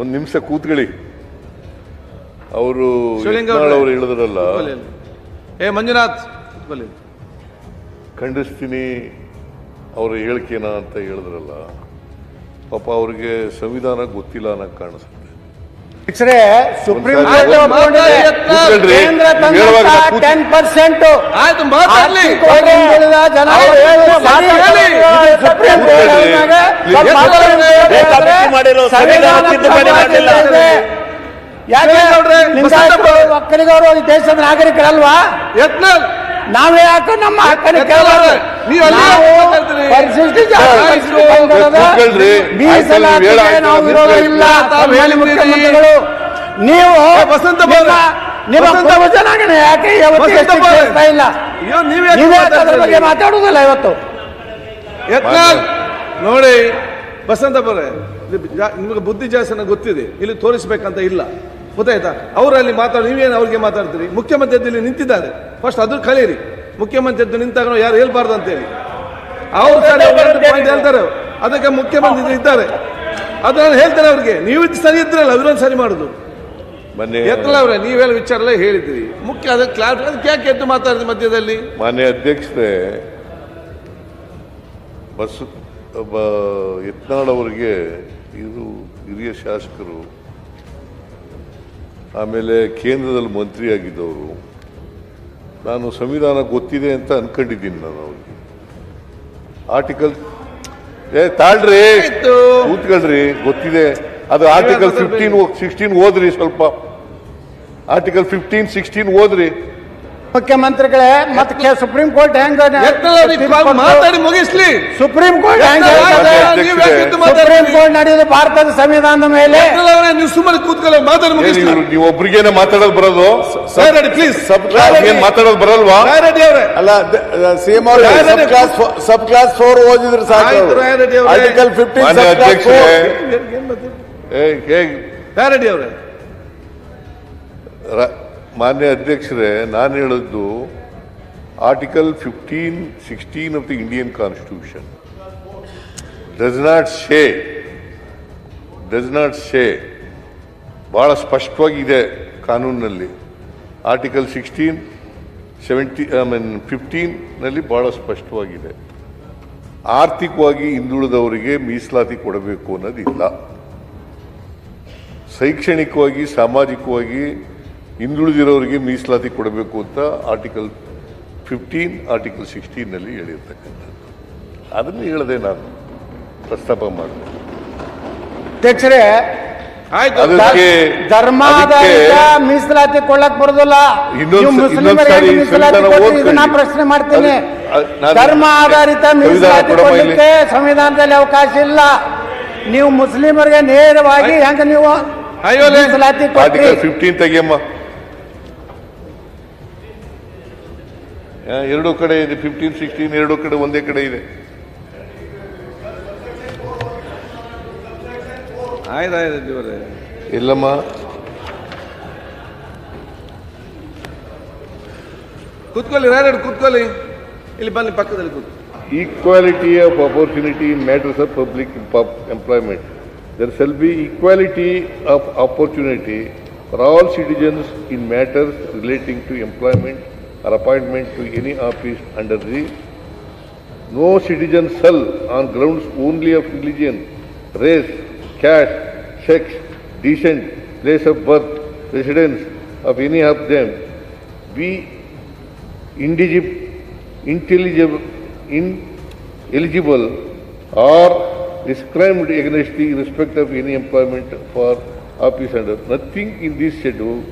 ಒಂದು ನಿಮಿಷ ಕೂತ್ಕೊಳ್ಳಿ. ಅವರು ಅವರು ಹೇಳಿದ್ರಲ್ಲ. ಏ ಮಂಜುನಾಥ್. ಖಂಡಿಸ್ತೀನಿ ಅವರ ಹೇಳಿಕೆನ ಅಂತ ಹೇಳಿದ್ರಲ್ಲ. ಪಾಪ ಅವ್ರಿಗೆ ಸಂವಿಧಾನ ಗೊತ್ತಿಲ್ಲ ಅನ್ನೋ ಅಧ್ಯಕ್ಷರೇ ಸುಪ್ರೀಂ ಕೋರ್ಟ್. ಕೇಂದ್ರ ಟೆನ್ ಪರ್ಸೆಂಟ್. ಯಾಕೆ. ಒಕ್ಕಲಿಗರು ಈ ದೇಶದ ನಾಗರಿಕರಲ್ವಾ? ನಾವೇ ಯಾಕೆ ನಮ್ಮ ಹಕ್ಕನ್ನು ಅವ್ರೆ, ನೀವು ವಿರೋಧ ಇಲ್ಲ. ಮುಖ್ಯಮಂತ್ರಿಗಳು ನೀವು ವಸಂತ ವಸಂತ- ಯಾಕೆ ವಸಂತ ಇಲ್ಲ? ಅದ್ರ ಬಗ್ಗೆ? ಮಾತಾಡುದಿಲ್ಲ ಇವತ್ತು? ನೋಡಿ ಬಸಂತ ಬರೆ ನಿಮಗೆ ಬುದ್ಧಿ ಜಾಸ್ತಿ ಗೊತ್ತಿದೆ. ಇಲ್ಲಿ ತೋರಿಸ್ಬೇಕಂತ ಇಲ್ಲ. ಗೊತ್ತಾಯ್ತಾ? ಅವರಲ್ಲಿ ಮಾತಾಡಿ ನೀವೇನು ಅವ್ರಿಗೆ ಮಾತಾಡ್ತೀರಿ? ಮುಖ್ಯಮಂತ್ರಿ ನಿಂತಿದ್ದಾರೆ. ಫಸ್ಟ್ ಅದು ಕಳೀರಿ. ಮುಖ್ಯಮಂತ್ರಿ ನಿಂತಾಗ ಯಾರು ಹೇಳ್ಬಾರ್ದು ಅಂತೇಳಿ. ಅವ್ರು ಸರಿ ಪಾಯಿಂಟ್ ಹೇಳ್ತಾರೆ. ಅದಕ್ಕೆ ಮುಖ್ಯಮಂತ್ರಿ ಇದ್ದಾರೆ. ಅದನ್ನ ಹೇಳ್ತಾರೆ ಅವ್ರಿಗೆ ನೀವು ಇದು ಸರಿ ಇದ್ರಲ್ಲ ಅವರನ್ನು ಸರಿ ಮಾಡುದು. ಎತ್ತಲ ಅವ್ರೆ ನೀವು ಹೇಳೋ ವಿಚಾರ ಎಲ್ಲ ಹೇಳಿದ್ರಿ ಮುಖ್ಯ ಅದಕ್ಕೆ ಕ್ಲಾರಿಟಿ ಅದಕ್ಕೆ ಯಾಕೆ ಎದ್ದು ಮಾತಾಡಿದ್ರಿ ಮಧ್ಯದಲ್ಲಿ? ಮಾನ್ಯ ಅಧ್ಯಕ್ಷರೇ ಬಸ್ ಯತ್ನಾಳ್ ಅವರಿಗೆ ಇದು ಹಿರಿಯ ಶಾಸಕರು ಆಮೇಲೆ ಕೇಂದ್ರದಲ್ಲಿ ಮಂತ್ರಿಯಾಗಿದ್ದವರು. ನಾನು ಸಂವಿಧಾನ ಗೊತ್ತಿದೆ ಅಂತ ಅನ್ಕೊಂಡಿದ್ದೀನಿ ನಾನು ಅವ್ರಿಗೆ. ಆರ್ಟಿಕಲ್ ಏ ತಾಳ್ರಿ. ಕೂತ್ಕೊಳ್ರಿ ಗೊತ್ತಿದೆ. ಅದು ಆರ್ಟಿಕಲ್ ಫಿಫ್ಟೀನ್ ಸಿಕ್ಸ್ಟೀನ್ ಓದ್ರಿ ಸ್ವಲ್ಪ. ಆರ್ಟಿಕಲ್ ಫಿಫ್ಟೀನ್ ಸಿಕ್ಸ್ಟೀನ್ ಓದ್ರಿ. ಮುಖ್ಯಮಂತ್ರಿಗಳೇ ಮತ್ತೆ ಸುಪ್ರೀಂ ಕೋರ್ಟ್ ಹೆಂಗ ಮಾತಾಡಿ ಮುಗಿಸ್ಲಿ. ಸುಪ್ರೀಂ ಕೋರ್ಟ್ ಸುಪ್ರೀಂ ಕೋರ್ಟ್ ನಡೆಯುವುದು ಭಾರತದ ಸಂವಿಧಾನದ ಮೇಲೆ. ನೀವು ಸುಮ್ಮನೆ ಕೂತ್ಕೊಳ್ಳಿ ಮಾತಾಡಿ ಮುಗಿಸ್ಲಿ. ನೀವು ಒಬ್ರಿಗೇನೆ ಮಾತಾಡೋದು ಬರೋದು? ಪ್ಲೀಸ್ ಸಬ್ ಕ್ಲಾಸ್ ಏನ್ ಮಾತಾಡೋದು ಬರಲ್ವಾ? ಅಲ್ಲ ಸಿಎಂ ಅವರು sub class four- sub class four ಓದಿದ್ರು ಸಾಕು. ಆರ್ಟಿಕಲ್ ಫಿಫ್ಟೀನ್ ಮಾನ್ಯ ಸಬ್ ಕ್ಲಾಸ್ ಅಧ್ಯಕ್ಷರೇ. ಫೋರ್ ಏ, ಹೇಗ್? ರಾಯರೆಡ್ಡಿ ಅವರೇ. ಮಾನ್ಯ ಅಧ್ಯಕ್ಷರೇ, ನಾನು ಹೇಳಿದ್ದು article fifteen sixteen of the Indian constitution does not say does not say ಭಾಳ ಸ್ಪಷ್ಟವಾಗಿದೆ ಕಾನೂನಿನಲ್ಲಿ. Article sixteen seventy I mean ಫಿಫ್ಟೀನ್ನಲ್ಲಿ ಭಾಳ ಸ್ಪಷ್ಟವಾಗಿದೆ. ಆರ್ಥಿಕವಾಗಿ ಹಿಂದುಳಿದವರಿಗೆ ಮೀಸಲಾತಿ ಕೊಡಬೇಕು ಅನ್ನೋದಿಲ್ಲ. ಶೈಕ್ಷಣಿಕವಾಗಿ, ಸಾಮಾಜಿಕವಾಗಿ ಹಿಂದುಳಿದಿರೋರಿಗೆ ಮೀಸಲಾತಿ ಕೊಡಬೇಕು ಅಂತ ಆರ್ಟಿಕಲ್ ಫಿಫ್ಟೀನ್ ಆರ್ಟಿಕಲ್ ಸಿಕ್ಸ್ಟೀನಲ್ಲಿ ಹೇಳಿರ್ತಕ್ಕಂಥದ್ದು. ಅದನ್ನು ಹೇಳದೆ ನಾನು ಪ್ರಸ್ತಾಪ ಮಾಡಿದೆ. ಅಧ್ಯಕ್ಷರೇ ಧರ್ಮಾಧಾರಿತ ಮೀಸಲಾತಿ ಕೊಡಕ್ ಬರೋದಿಲ್ಲ. ನಾ ಪ್ರಶ್ನೆ ಮಾಡ್ತೀನಿ. ಧರ್ಮ ಆಧಾರಿತ ಮೀಸಲಾತಿ ಕೊಡಲಿಕ್ಕೆ ಸಂವಿಧಾನದಲ್ಲಿ ಅವಕಾಶ ಇಲ್ಲ. ನೀವು ಮುಸ್ಲಿಮರಿಗೆ ನೇರವಾಗಿ. ಹೆಂಗ ನೀವು. ಮೀಸಲಾತಿ ಕೊಟ್ರಿ? ಫಿಫ್ಟೀನ್ ತೆಗಿಯಮ್ಮ. ಎರಡು ಕಡೆ ಇದೆ ಫಿಫ್ಟೀನ್ ಸಿಕ್ಸ್ಟೀನ್ ಎರಡು ಕಡೆ ಒಂದೇ ಕಡೆ ಇದೆ. ಆಯ್ ನಾಯ್ ದೇವರೇ ಇಲ್ಲಮ್ಮ. ಕೂತ್ಕೊಳ್ಳಿ ನಾ ಎರಡು ಕುತ್ಕೋಳಿ ಇಲ್ಲಿ ಬನ್ನಿ ಪಕ್ಕದಲ್ಲಿ ಕೂತ್ಕೊ equality of opportunity in matters public employment there shall be equality of opportunity for all citizens in matters relating to employment or appointment to any office under the no citizen shall on grounds only of religion, race, caste, sex, descent, place of birth, residence of any of them be intelligible, ineligible or discriminated against the respect of any employment for office under. Nothing in this schedule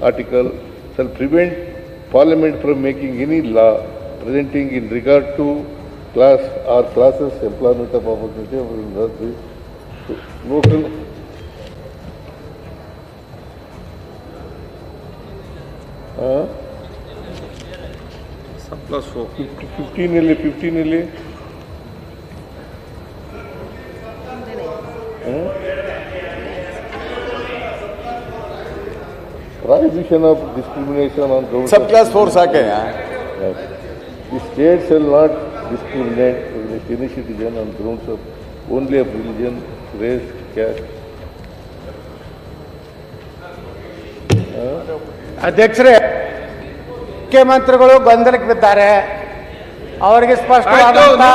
article shall prevent Parliament from making any law presenting in regard to class or classes employment of opportunity of the local four fifteen ಇಲ್ಲಿ fifteen ಇಲ್ಲಿ prohibition of discrimination on government sub class four सा के state shall not discriminate against any citizen on grounds of only of religion race caste अध्यक्ष रे मुख्यमंत्री गोंदल के बिद्दारे ಅವರಿಗೆ ಸ್ಪಷ್ಟವಾದಂತ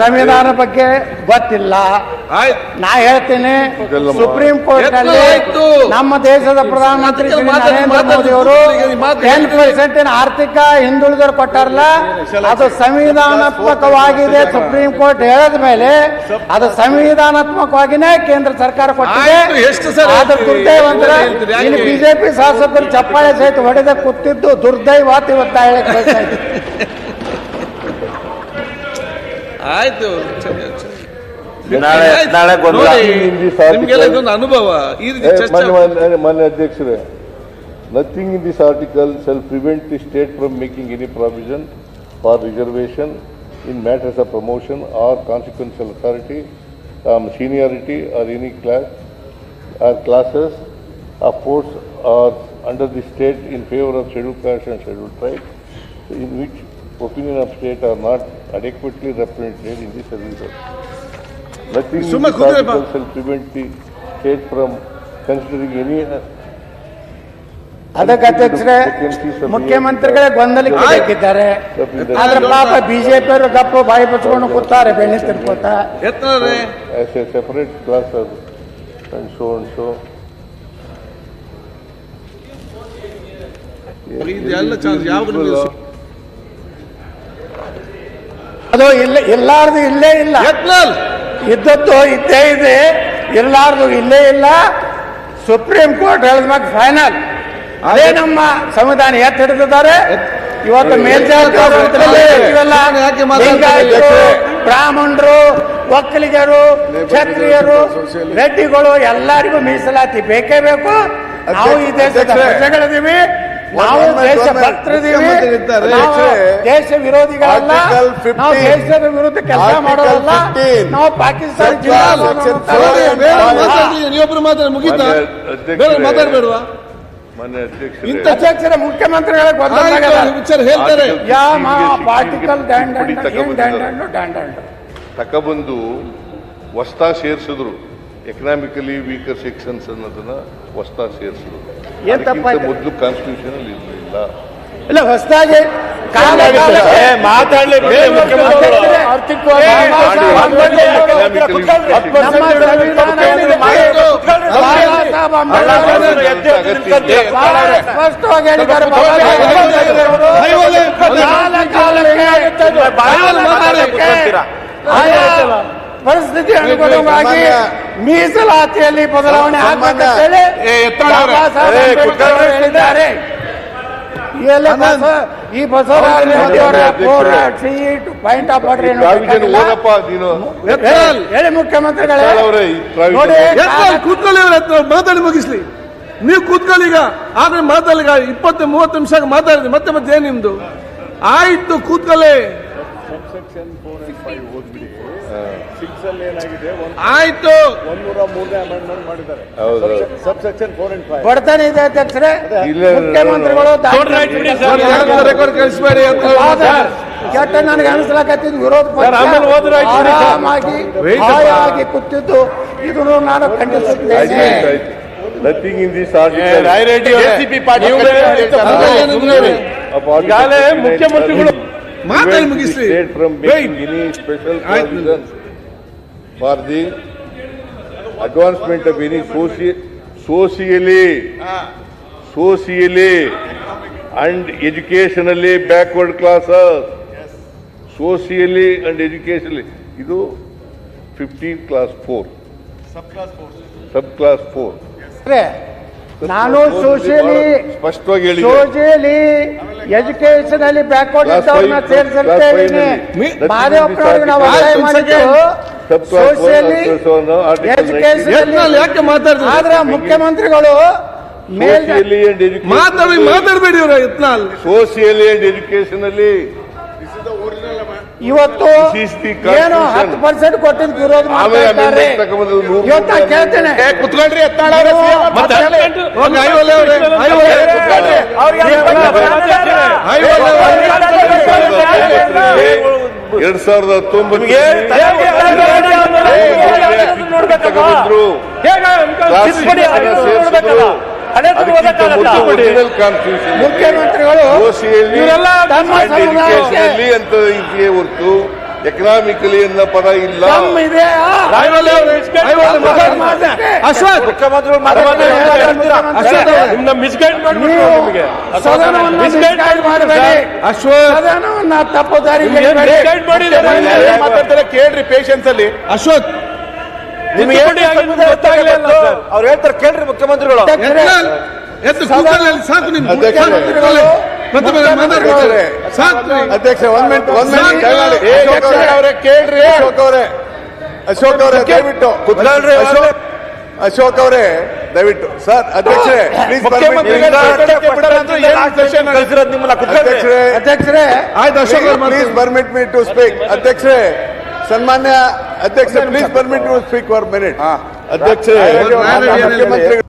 ಸಂವಿಧಾನ ಬಗ್ಗೆ ಗೊತ್ತಿಲ್ಲ ನಾ ಹೇಳ್ತೀನಿ ಸುಪ್ರೀಂ ಕೋರ್ಟ್ ಅಲ್ಲಿ ನಮ್ಮ ದೇಶದ ಪ್ರಧಾನಮಂತ್ರಿ ಶ್ರೀ ನರೇಂದ್ರ ಮೋದಿ ಅವರು ಮಾತು ಟೆನ್. ಪರ್ಸೆಂಟ್ ಆರ್ಥಿಕ ಹಿಂದುಳಿದವರು ಕೊಟ್ಟಾರಲ್ಲ ಅದು ಸಂವಿಧಾನಾತ್ಮಕವಾಗಿದೆ ಸುಪ್ರೀಂ ಕೋರ್ಟ್ ಹೇಳದ ಮೇಲೆ ಅದು ಸಂವಿಧಾನಾತ್ಮಕವಾಗಿನೇ ಕೇಂದ್ರ ಸರ್ಕಾರ ಕೊಟ್ಟಿದೆ ಅದ್ರ ಎಷ್ಟು ಸರಿ ಆದ್ರೆ ಹೇಳ್ತೀರಿ? ದುರ್ದೈವ ಅಂದ್ರೆ ಹೇಳ್ತೀರಿ, ಯಾಕೆ? ಇಲ್ಲಿ ಬಿಜೆಪಿ ಶಾಸಕರು ಚಪ್ಪಾಳೆ ಸಹಿತ ಹೊಡೆದ ಕೂತಿದ್ದು ದುರ್ದೈವಾತಿ ಅಂತ ಇವತ್ತು ಹೇಳಕ್ ಇದ್ದೀನಿ. ಆಯ್ತು ಸರಿ, ಸರಿ. ನಾಳೆ ಆಯ್ತು. ನಾಳೆ ಗೊಂದಲ ನೋಡಿ, ಹಿಂದಿ ಸಾಹಿತ್ಯ- ನಿಮ್ಗೆಲ್ಲ ಇದೊಂದು ಅನುಭವ ಈ ರೀತಿ Eh, ಚರ್ಚೆ ಮಾನ್ಯ ಮಾನ್ಯ- ಮಾನ್ಯ ಅಧ್ಯಕ್ಷರೇ nothing in this article shall prevent the state from making any provision for reservation in matters of promotion or consequential authority seniority or any class or classes of post or under the state in favour of schedule caste and schedule tribe in which opinion of state are not adequately represented in the services. Nothing in ಸುಮ್ಮನೆ this article shall prevent the state from considering any uh, ಅದಕ್ಕೆ ಅಧ್ಯಕ್ಷರೇ ಮುಖ್ಯಮಂತ್ರಿಗಳೇ ಗೊಂದಲಕ್ಕೆ ಹಾಕಿದ್ದಾರೆ ಬೇಕಿದ್ದಾರೆ ಆದ್ರೆ ಪಾಪ BJP ಅವರು ಗಪ್ಪ ಬಾಯಿ ಬಚ್ಕೊಂಡು ಕೂತಾರೆ ಬೆಣ್ಣೆ ತಿನ್ಕೋತ ಕ್ಲಾಸ್ ಅದು ಅಂಡ್ of so so. ಇದೆಲ್ಲ ಚಾನ್ಸ್ ಯಾವ ಸು- ಅದು ಇಲ್ಲ ಎಲ್ಲಾರ್ದು ಇಲ್ಲೇ ಇಲ್ಲ. ಇದ್ದದ್ದು ಇದ್ದೇ ಇದೆ ಎಲ್ಲಾರ್ದು ಇಲ್ಲೇ ಇಲ್ಲ. ಸುಪ್ರೀಂ ಕೋರ್ಟ್ ಹೇಳಿದ್ಮಾಗ ಫೈನಲ್. ಅದೇ ನಮ್ಮ ಸಂವಿಧಾನ ಎತ್ತಿ ಹಿಡಿದಿದ್ದಾರೆ. ಇವತ್ತು ಮಾತಾಡ್ತಾ ಬ್ರಾಹ್ಮಣರು ಒಕ್ಕಲಿಗರು ಕ್ಷತ್ರಿಯರು ರೆಡ್ಡಿಗಳು ಎಲ್ಲರಿಗೂ ಮೀಸಲಾತಿ ಬೇಕೇ ಬೇಕು. ನಾವು ಈ ದೇಶದ ಪ್ರಜೆಗಳಿದ್ದೀವಿ. ನಾವು ದೇಶ ಭಕ್ತರಿದ್ದೀವಿ ದೇಶ ವಿರೋಧಿಗಳಲ್ಲ. ನಾವು ದೇಶದ ವಿರುದ್ಧ ಕೆಲಸ ಮಾಡೋದಲ್ಲ. 15. ನಾವು ಪಾಕಿಸ್ತಾನ ನೀವೊಬ್ರು ಮಾತಾಡಿ ಮುಗೀತಾ? ಮಾತಾಡ್ಬೇಡವಾ? ಇಂಥ ಅಧ್ಯಕ್ಷರ ಮುಖ್ಯಮಂತ್ರಿಗಳಿಗೆ ಗೊತ್ತಾಗಲ್ಲ ವಿಚಾರ ಹೇಳ್ತಾರೆ. ಯಾ ಮಾ ಶಿಕ್ಷಣಿಗೆ ಪಾರ್ಟಿಕಲ್ ತಕೊಬಂದು ಹೊಸ್ತಾ ಸೇರಿಸಿದ್ರು. ಎಕನಾಮಿಕಲಿ ವೀಕರ್ ಸೆಕ್ಷನ್ಸ್ ಅನ್ನೋದನ್ನ ಹೊಸ್ತಾ ಸೇರಿಸಿದ್ರು. ಏನ್ ತಪ್ಪಾಯ್ತು? ಮೊದಲು ಕಾನ್ಸ್ಟಿಟ್ಯೂಷನ್ ಅಲ್ಲಿ ಇರಲಿಲ್ಲ ಇಲ್ಲ ಹೊಸದಾಗಿ ಸ್ಪಷ್ಟವಾಗಿ ಪರಿಸ್ಥಿತಿ ಅನುಗುಣವಾಗಿ ಮೀಸಲಾತಿಯಲ್ಲಿ ಬದಲಾವಣೆ ಆಗಬೇಕಂತೇಳಿ. ಬಾಬಾ ಸಾಹೇಬ್ ಅಂಬೇಡ್ಕರ್ ಹೇಳಿದ್ದಾರೆ. ಈ ಬಸವರಾಜ ಪಾಯಿಂಟ್ ಆಫ್ ಆರ್ಡರ್ ಹೇಳಿ ಮುಖ್ಯಮಂತ್ರಿಗಳೇ. ನೋಡಿ ಕೂತ್ಕೊಳ್ಳಿ ಅವ್ರ ಮಾತಾಡಿ ಮುಗಿಸ್ಲಿ. ನೀವು ಕೂತ್ಕೊಳ್ಳಿ ಈಗ. ಆದ್ರೆ ಮಾತಾಡಿ ಈಗ ಇಪ್ಪತ್ತು ಮೂವತ್ತು ನಿಮಿಷ ಮಾತಾಡಿದ್ರಿ ಮತ್ತೆ ಮತ್ತೆ ಏನ್ ನಿಮ್ದು? ಆಯ್ತು ಕೂತ್ಕೊಳ್ಳಿ. ಫೈವ್ ಬಡತನ ಇದೆ ಅಧ್ಯಕ್ಷರೇ. ಇಲ್ಲ, ಮುಖ್ಯಮಂತ್ರಿಗಳು ರೆಕಾರ್ಡ್ ಕಳಿಸ್ಬೇಡಿ. ಕೆಟ್ಟ ನನಗೆ ಅನಿಸ್ಲಾಕತ್ತಿದ್ದು ವಿರೋಧ ಪಕ್ಷ. ಆಯ್ತು. ಆರಾಮಾಗಿ ಹಾಯಾಗಿ ಕೂತಿದ್ದು ಇದನ್ನು ನಾನು ಆಯ್ತು ಖಂಡಿಸುತ್ತೇನೆ ಆಯ್ತು. ಆಯ್ತು ನಥಿಂಗ್ ಇನ್ ದಿಸ್ ಈಗಾಗಲೇ ಮುಖ್ಯಮಂತ್ರಿಗಳು ಮಾತಾಡಿ ಮುಗಿಸಿ special for the advancement of any ಸೋಸಿ socially socially and educationally backward classes socially and educationally ಇದು fifteen clause four sub clause four ನಾನು ಸೋಷಿಯಲಿ ಸ್ಪಷ್ಟವಾಗಿ ಹೇಳಿ ಸೋಷಿಯಲಿ ಎಜುಕೇಶನ್ ಅಲ್ಲಿ ಬ್ಯಾಕ್ವರ್ಡ್ ಇದ್ದವ್ರನ್ನ ನಲ್ಲಿ. ಮಾದೇವಪ್ಪನವ್ರಿಗೆ ನಾವು ಮಾಡಿದ್ದು. ಎಜುಕೇಶನ್ ಯಾಕೆ ಮಾತಾಡ್ತಾರೆ? ಆದ್ರೆ ಮುಖ್ಯಮಂತ್ರಿಗಳು ಅಂಡ್ ಎಜುಕೇಶನ್ ಮಾತಾಡಿ ಮಾತಾಡಬೇಡಿ ಇವ್ರ ಯತ್ನಾಲ್ ಸೋಸಿಯಲಿ ಅಂಡ್ ಎಜುಕೇಶನಲ್ಲಿ ಇವತ್ತು This is the ಏನು. ಹತ್ತು ಪರ್ಸೆಂಟ್ ಕೊಟ್ಟಿದ್ದು ವಿರೋಧ ಮಾಡ್ತಾರೆ ಇವತ್ತು ನಾನು ಕೇಳ್ತೇನೆ. ಕುತ್ಕೊಳ್ರಿ ಎತ್ತಾಳ ಅವ್ರೆ ಎರಡ್ ಸಾವಿರದ ಹತ್ತೊಂಬತ್ತು ಮುಖ್ಯಮಂತ್ರಿಗಳು ಹೊರತು ಎಕನಾಮಿಕಲಿ ಎನ್ನ ಪದ ಇಲ್ಲ. ಕೇಳ್ರಿ ಪೇಷನ್ಸ್ ಅಲ್ಲಿ. ಅಶ್ವಥ್ ನಿಮ್ಗೆ. ಅವ್ರು ಹೇಳ್ತಾರೆ ಕೇಳ್ರಿ ಮುಖ್ಯಮಂತ್ರಿಗಳು. ಸಾಕು ನಿಮ್ಗೆ. ಅಧ್ಯಕ್ಷ ಒಂದ್ ಮಿನಿಟ್ ಒಂದ್ ಮಿನಿಟ್ ಅವರೇ ಕೇಳ್ರಿ. ಅಶೋಕ್ ಅವರೇ ಅಶೋಕ್ ಅವರೇ ದಯವಿಟ್ಟು. ಅಶೋಕ್ ಅಶೋಕ್ ಅವರೇ ದಯವಿಟ್ಟು. ಸರ್ ಅಧ್ಯಕ್ಷರೇ ಪ್ಲೀಸ್ ಅಧ್ಯಕ್ಷರೇ please permit me to speak ಅಧ್ಯಕ್ಷರೇ ಸನ್ಮಾನ್ಯ ಅಧ್ಯಕ್ಷ please permit to speak for minute ಅಧ್ಯಕ್ಷರೇ ಮುಖ್ಯಮಂತ್ರಿ ಮುಖ್ಯಮಂತ್ರಿಗಳು.